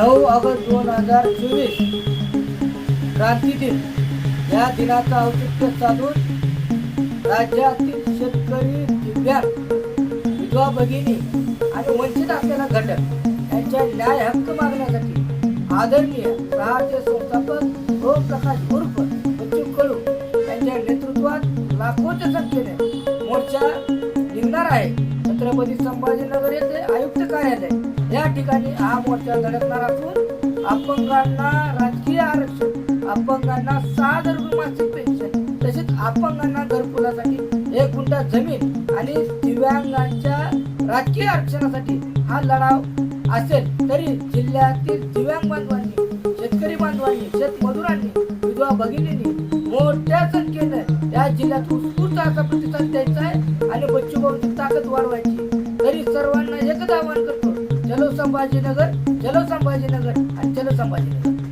नऊ ऑगस्ट दोन हजार चोवीस. क्रांती दिन. या दिनाचं औचित्य साधून राज्यातील शेतकरी दिव्यांग विधवा भगिनी आणि वंचित असलेला घटक यांच्या न्याय हक्क मागण्यासाठी आदरणीय राहाचे संस्थापक प्रकाश उर्फ बच्चू कडू यांच्या नेतृत्वात लाखोच्या संख्येने मोर्चा निघणार आहे. छत्रपती संभाजीनगर येथे आयुक्त कार्यालय. या ठिकाणी हा मोर्चा धडकणार असून अपंगांना राजकीय आरक्षण अपंगांना सहा हजार रुपये मासिक पेन्शन तसेच अपंगांना घरकुलासाठी एक गुंठा जमीन आणि दिव्यांगांच्या राजकीय आरक्षणासाठी हा लढाव असेल तरी जिल्ह्यातील दिव्यांग बांधवांनी शेतकरी बांधवांनी शेतमजुरांनी विधवा भगिनींनी मोठ्या संख्येने या जिल्ह्यात उत्स्फूर्त असा प्रतिसाद द्यायचा आहे आणि बच्चूभाऊची ताकद वाढवायची. तरी सर्वांना एकच आवाहन करतो चलो संभाजीनगर चलो संभाजीनगर आणि चलो संभाजीनगर